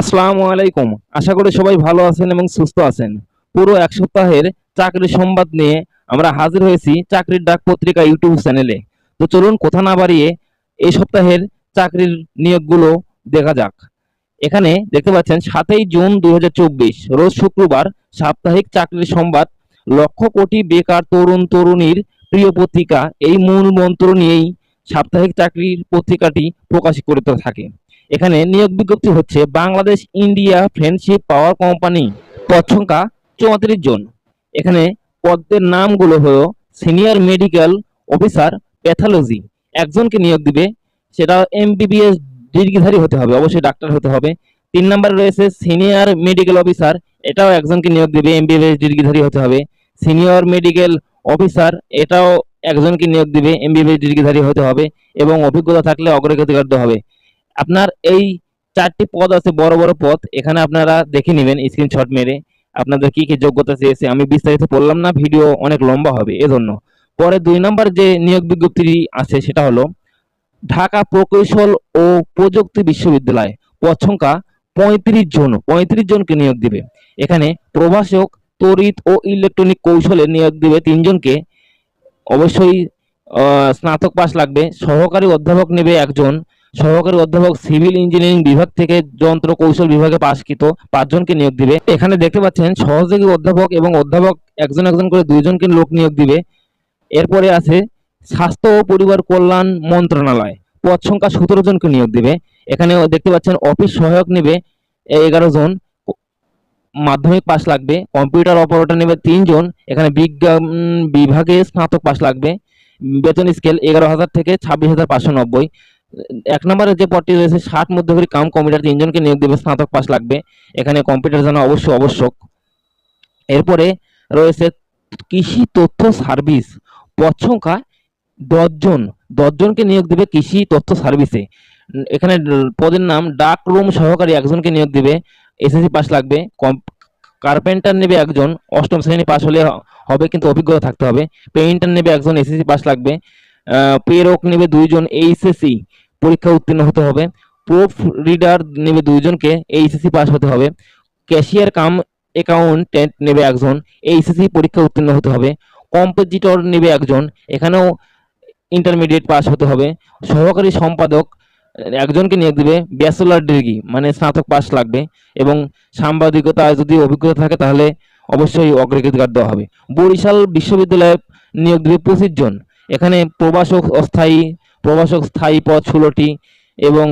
আসসালামু আলাইকুম। আশা করি সবাই ভালো আছেন এবং সুস্থ আছেন। পুরো এক সপ্তাহের চাকরির সংবাদ নিয়ে আমরা হাজির হয়েছি চাকরির ডাক পত্রিকা ইউটিউব চ্যানেলে। তো চলুন কথা না বাড়িয়ে এই সপ্তাহের চাকরির নিয়োগগুলো দেখা যাক। এখানে দেখতে পাচ্ছেন, সাতই জুন দু হাজার চব্বিশ, রোজ শুক্রবার সাপ্তাহিক চাকরির সংবাদ। লক্ষ কোটি বেকার তরুণ, তরুণীর প্রিয় পত্রিকা। এই মূল মন্ত্র নিয়েই সাপ্তাহিক চাকরির পত্রিকাটি প্রকাশ করে থাকে। এখানে নিয়োগ বিজ্ঞপ্তি হচ্ছে Bangladesh India friendship power company. পদ সংখ্যা চৌত্রিশ জন। এখানে পদের নামগুলো হলো সিনিয়র মেডিকেল অফিসার প্যাথোলজি। একজনকে নিয়োগ দিবে, সেটা এমবিবিএস ডিগ্রিধারী হতে হবে, অবশ্যই ডাক্তার হতে হবে। তিন নম্বরে রয়েছে সিনিয়র মেডিকেল অফিসার, এটাও একজনকে নিয়োগ দিবে, এমবিবিএস ডিগ্রিধারী হতে হবে। সিনিয়র মেডিকেল অফিসার, এটাও একজনকে নিয়োগ দিবে, এমবিবিএস ডিগ্রিধারী হতে হবে এবং অভিজ্ঞতা থাকলে অগ্রাধিকার হবে। আপনার এই চারটি পদ আছে, বড় বড় পদ, এখানে আপনারা দেখে নেবেন স্ক্রিনশট মেরে আপনাদের কি কি যোগ্যতা চেয়েছে। আমি বিস্তারিত বললাম না, ভিডিও অনেক লম্বা হবে, এজন্য। পরে দুই নম্বর যে নিয়োগ বিজ্ঞপ্তি আছে, সেটা হলো, ঢাকা প্রকৌশল ও প্রযুক্তি বিশ্ববিদ্যালয় পদ সংখ্যা পঁয়ত্রিশ জন, পঁয়ত্রিশ জনকে নিয়োগ দিবে। এখানে প্রভাষক, তড়িৎ ও ইলেকট্রনিক কৌশলে নিয়োগ দিবে তিনজনকে অবশ্যই স্নাতক পাস লাগবে, সহকারী অধ্যাপক নেবে একজন। সহকারী অধ্যাপক সিভিল ইঞ্জিনিয়ারিং বিভাগ থেকে যন্ত্র কৌশল বিভাগে পাশকৃত পাঁচজনকে নিয়োগ দিবে। এখানে দেখতে পাচ্ছেন, সহযোগী অধ্যাপক এবং অধ্যাপক একজন একজন করে দুইজনকে লোক নিয়োগ দিবে। এরপরে আছে, স্বাস্থ্য ও পরিবার কল্যাণ মন্ত্রণালয়, পদ সংখ্যা সতেরো জনকে নিয়োগ দিবে। এখানে দেখতে পাচ্ছেন, অফিস সহায়ক নেবে এগারো জন, মাধ্যমিক পাস লাগবে, কম্পিউটার অপারেটর নেবে তিনজন এখানে বিজ্ঞান বিভাগে স্নাতক পাস লাগবে, বেতন স্কেল এগারো হাজার থেকে ছাব্বিশ হাজার পাঁচশো নব্বই। এক নম্বরে যে পদটি রয়েছে ষাট মধ্যভরি কাম কম্পিউটার তিনজনকে নিয়োগ দেবে, স্নাতক পাস লাগবে। এখানে কম্পিউটার জানা অবশ্যই আবশ্যক। এরপরে রয়েছে কৃষি তথ্য সার্ভিস। পদ সংখ্যা দশজন, দশজনকে নিয়োগ দেবে কৃষি তথ্য সার্ভিসে। এখানে পদের নাম ডাক রুম সহকারী একজনকে নিয়োগ দেবে, এসএসসি পাস লাগবে। কার্পেন্টার নেবে একজন, অষ্টম শ্রেণি পাস হলে হবে, কিন্তু অভিজ্ঞতা থাকতে হবে। পেইন্টার নেবে একজন, এসএসসি পাস লাগবে। পেরক নেবে দুইজন এইচএসসি পরীক্ষা উত্তীর্ণ হতে হবে। প্রুফ রিডার নেবে দুইজনকে এইচএসসি পাস হতে হবে। ক্যাশিয়ার কাম অ্যাকাউন্টেন্ট নেবে একজন এইচএসসি পরীক্ষা উত্তীর্ণ হতে হবে। কম্পোজিটর নেবে একজন, এখানেও ইন্টারমিডিয়েট পাস হতে হবে। সহকারী সম্পাদক একজনকে নিয়োগ দেবে ব্যাচেলার ডিগ্রি মানে স্নাতক পাস লাগবে। এবং সাংবাদিকতা যদি অভিজ্ঞতা থাকে, তাহলে অবশ্যই অগ্রাধিকার দেওয়া হবে। বরিশাল বিশ্ববিদ্যালয়ে নিয়োগ দেবে পঁচিশ জন। এখানে প্রবাসক অস্থায়ী প্রবাসক স্থায়ী পদ ষোলোটি এবং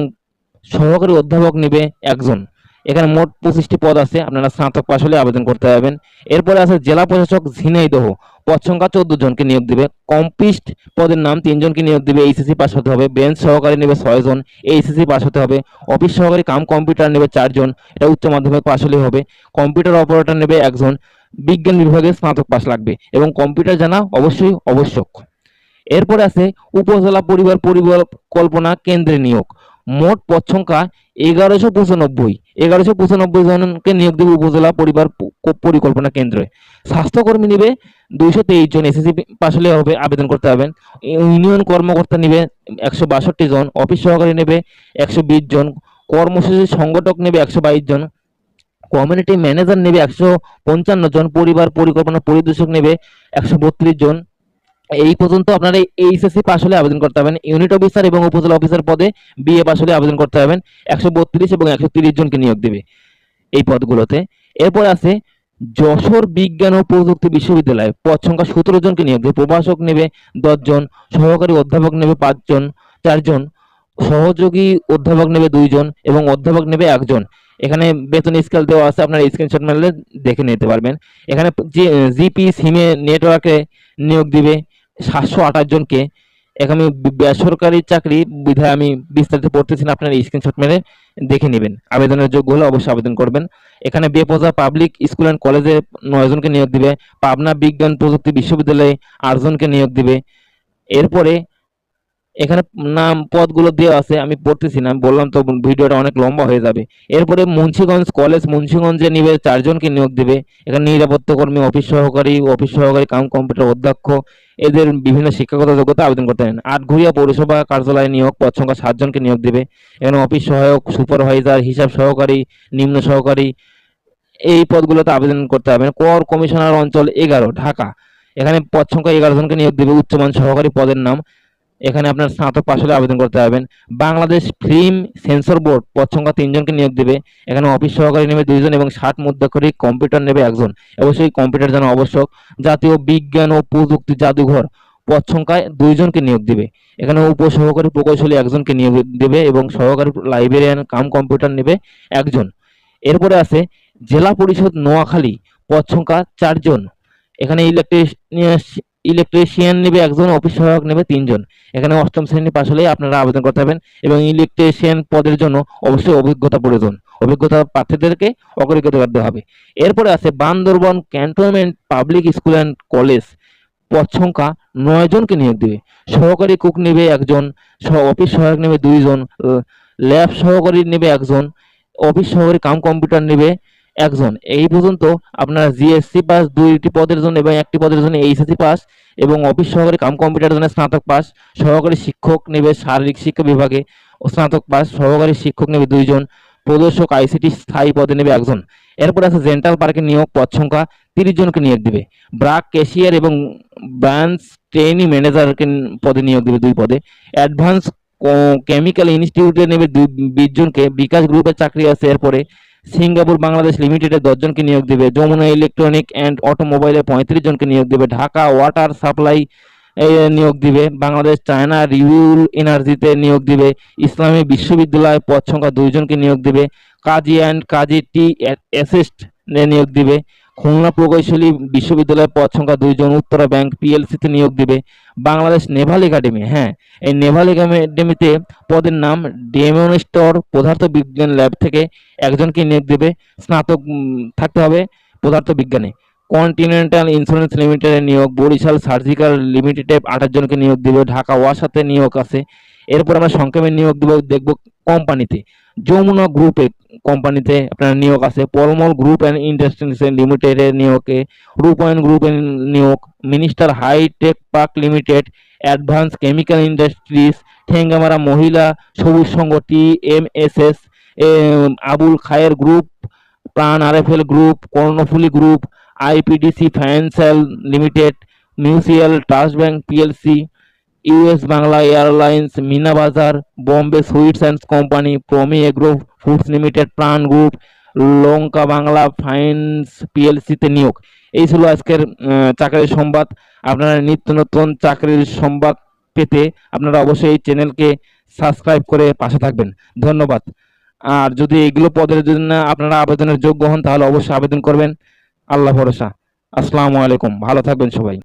সহকারী অধ্যাপক নেবে একজন। এখানে মোট পঁচিশটি পদ আছে, আপনারা স্নাতক পাশ হলে আবেদন করতে পারবেন। এরপরে আছে জেলা প্রশাসক ঝিনাইদহ, পদ সংখ্যা চোদ্দ জনকে নিয়োগ দিবে। কম্পিস্ট পদের নাম তিনজনকে নিয়োগ দিবে, এইচএসসি পাস হতে হবে। বেঞ্চ সহকারী নেবে ছয় জন, এইচএসসি পাস হতে হবে। অফিস সহকারী কাম কম্পিউটার নেবে চারজন এটা উচ্চ মাধ্যমিক পাশ হলেই হবে। কম্পিউটার অপারেটর নেবে একজন, বিজ্ঞান বিভাগে স্নাতক পাস লাগবে এবং কম্পিউটার জানা অবশ্যই আবশ্যক। এরপরে আছে উপজেলা পরিবার পরিকল্পনা কেন্দ্রে নিয়োগ। মোট পদ সংখ্যা এগারোশো পঁচানব্বই। এগারোশো পঁচানব্বই জনকে নিয়োগ দেবে উপজেলা পরিবার পরিকল্পনা কেন্দ্রে। স্বাস্থ্যকর্মী নেবে দুইশো তেইশ জন, এসএসসি পাশ হলে হবে, আবেদন করতে পারবেন। ইউনিয়ন কর্মকর্তা নেবে একশো বাষট্টি জন, অফিস সহকারী নেবে একশো বিশ জন, কর্মসূচি সংগঠক নেবে একশো বাইশ জন, কমিউনিটি ম্যানেজার নেবে একশো পঞ্চান্ন জন, পরিবার পরিকল্পনা পরিদর্শক নেবে একশো বত্রিশ জন এই পর্যন্ত আপনারা এইচএসসি পাস হলে আবেদন করতে পারবেন। ইউনিট অফিসার এবং উপজেলা অফিসার পদে বিএ পাস হলে আবেদন করতে পারবেন। একশো বত্রিশ এবং একশো তিরিশ জনকে নিয়োগ দেবে এই পদগুলোতে। এরপর আছে যশোর বিজ্ঞান ও প্রযুক্তি বিশ্ববিদ্যালয়। পদ সংখ্যা সতেরো জনকে নিয়োগ দেবে। প্রভাষক নেবে দশজন সহকারী অধ্যাপক নেবে পাঁচজন চারজন সহযোগী অধ্যাপক নেবে দুইজন এবং অধ্যাপক নেবে একজন। এখানে বেতন স্কেল দেওয়া আছে, আপনারা স্ক্রিনশট মারলে দেখে নিতে পারবেন। এখানে জিপি সিমে নেটওয়ার্কে নিয়োগ দিবে। সাতশো আঠাশ জনকে এখানে বেসরকারি চাকরি বিধায় আমি বিস্তারিত পড়তেছি না, আপনারা স্ক্রিনশট মেরে দেখে নেবেন। আবেদনের যোগ্য হলে অবশ্যই আবেদন করবেন। এখানে বেপজা পাবলিক স্কুল অ্যান্ড কলেজে নয়জনকে নিয়োগ দিবে। পাবনা বিজ্ঞান প্রযুক্তি বিশ্ববিদ্যালয়ে আটজনকে নিয়োগ দিবে। এরপরে এখানে নাম, পদগুলো দেওয়া আছে, আমি পড়তেছি না বললাম তো ভিডিওটা অনেক লম্বা হয়ে যাবে। এরপরে মুন্সিগঞ্জ কলেজ, মুন্সিগঞ্জে নিবে, চারজনকে নিয়োগ দেবে। এখানে নিরাপত্তা কর্মী, অফিস সহকারী অফিস সহকারী, কাম কম্পিউটার অধ্যক্ষ, এদের বিভিন্ন শিক্ষাগত যোগ্যতা আবেদন করতে পারেন আটঘরিয়া পৌরসভা কার্যালয়ে নিয়োগ, পদ সংখ্যা সাতজনকে নিয়োগ দেবে। এখানে অফিস সহায়ক, সুপারভাইজার, হিসাব সহকারী, নিম্ন সহকারী, এই পদগুলোতে আবেদন করতে হবে। কর কমিশনার অঞ্চল এগারো, ঢাকা। এখানে পদ সংখ্যা এগারো জনকে নিয়োগ দেবে, উচ্চমান সহকারী পদের নাম। এখানে আপনার স্নাতক পাশ হলে আবেদন করতে পারবেন। বাংলাদেশ ফিল্ম সেন্সর বোর্ড পদ সংখ্যা তিনজনকে নিয়োগ দেবে। এখানে অফিস সহকারী নেবে দুইজন এবং ষাট মুদ্রাক্ষরিক কম্পিউটার নেবে একজন। অবশ্যই কম্পিউটার জানা আবশ্যক। জাতীয় বিজ্ঞান ও প্রযুক্তি জাদুঘর পদ সংখ্যায় দুইজনকে নিয়োগ দেবে। এখানে উপসহকারী প্রকৌশলী একজনকে নিয়োগ দেবে এবং সহকারী লাইব্রেরিয়ান কাম কম্পিউটার নেবে একজন। এরপরে আছে জেলা পরিষদ নোয়াখালী পদ সংখ্যা চারজন। এখানে ইলেকট্রিশিয়ান ইলেকট্রিশিয়ান নেবে একজন অফিস সহায়ক নেবে তিনজন। এখানে অষ্টম শ্রেণি পাশ হলেই আপনারা আবেদন করতে পারবেন এবং ইলেকট্রিশিয়ান পদের জন্য অবশ্যই অভিজ্ঞতা প্রয়োজন। অভিজ্ঞতা প্রার্থীদেরকে অগ্রাধিকার দেওয়া হবে। এরপরে আছে Bandarban cantonment public school and college. পদ সংখ্যা নয় জনকে নিয়োগ দেবে। সহকারী কুক নেবে একজন অফিস সহায়ক নেবে দুইজন ল্যাব সহকারী নেবে একজন অফিস সহকারী কাম কম্পিউটার নেবে একজন। এই পর্যন্ত আপনারা জিএসসি পাস দুইটি পদের জন্য এবং একটি পদের জন্য এইচএসসি পাস এবং অফিস সহকারী কাম কম্পিউটার জন্য স্নাতক পাস সহকারী শিক্ষক নেবে শারীরিক শিক্ষা বিভাগে ও স্নাতক পাস সহকারী শিক্ষক নেবে দুইজন, প্রদর্শক আইসিটি স্থায়ী পদে নেবে একজন। এরপর আছে জেন্টাল পার্কে নিয়োগ, পদ সংখ্যা তিরিশ জনকে নিয়োগ দেবে। ব্রাক ক্যাশিয়ার এবং ব্রাঞ্চ ট্রেনি ম্যানেজারকে পদে নিয়োগ দেবে দুই পদে। অ্যাডভান্স কেমিক্যাল ইনস্টিটিউটে নেবে দুই বিশ জনকে। বিকাশ গ্রুপের চাকরি আছে এরপরে সিঙ্গাপুর বাংলাদেশ লিমিটেডে দশজনকে নিয়োগ দেবে। যমুনা ইলেকট্রনিক অ্যান্ড অটোমোবাইলে পঁয়ত্রিশ জনকে নিয়োগ দেবে। ঢাকা ওয়াটার সাপ্লাই নিয়োগ দিবে। বাংলাদেশ চায়না রিউল এনার্জিতে নিয়োগ দিবে। ইসলামী বিশ্ববিদ্যালয় পদ সংখ্যা দুইজনকে নিয়োগ দিবে। কাজী অ্যান্ড কাজী টি অ্যাসিস্ট নিয়োগ দিবে। খুলনা প্রকৌশলী বিশ্ববিদ্যালয়ের পদ সংখ্যা দুইজন উত্তরা ব্যাংক পিএলসিতে নিয়োগ দিবে, বাংলাদেশ নেভাল একাডেমি হ্যাঁ এই নেভাল একাডেমিতে পদের নাম ডেমনস্টর পদার্থ বিজ্ঞান ল্যাব থেকে একজনকে নিয়োগ দেবে, স্নাতক থাকতে হবে পদার্থ বিজ্ঞানে। কন্টিনেন্টাল ইন্স্যুরেন্স লিমিটেডের নিয়োগ, বরিশাল সার্জিক্যাল লিমিটেডে আঠাশ জনকে নিয়োগ দেবে, ঢাকা ওয়াসাতে নিয়োগ আছে, এরপর আমরা সংক্ষেপে নিয়োগ দেবো, দেখব কোম্পানিতে। যমুনা গ্রুপে কোম্পানিতে আপনার নিয়োগ আছে। পরমল গ্রুপ অ্যান্ড ইন্ডাস্ট্রিজ লিমিটেডের নিয়োগে রূপায়ণ গ্রুপের নিয়োগ minister hitech park limited advance chemical industries Thengamara Mohila Sabuj Sangha T M S S Abul Khair group Pran RFL group Karnaphuli group IPDC financial limited mutual trust bank PLC US Bangla airlines, Meena Bazar, Bombay sweets and company, Promi agro foods limited, Pran group, Lanka Bangla finance পিএলসিতে নিয়োগ। এই ছিল আজকের চাকরির সংবাদ। আপনারা নিত্য নতুন চাকরির সংবাদ পেতে আপনারা অবশ্যই এই চ্যানেলকে সাবস্ক্রাইব করে পাশে থাকবেন। ধন্যবাদ। আর যদি এগুলো পদের জন্য আপনারা আবেদনের যোগ্য হন, তাহলে অবশ্যই আবেদন করবেন। আল্লাহ ভরসা। আসসালামু আলাইকুম। ভালো থাকবেন সবাই।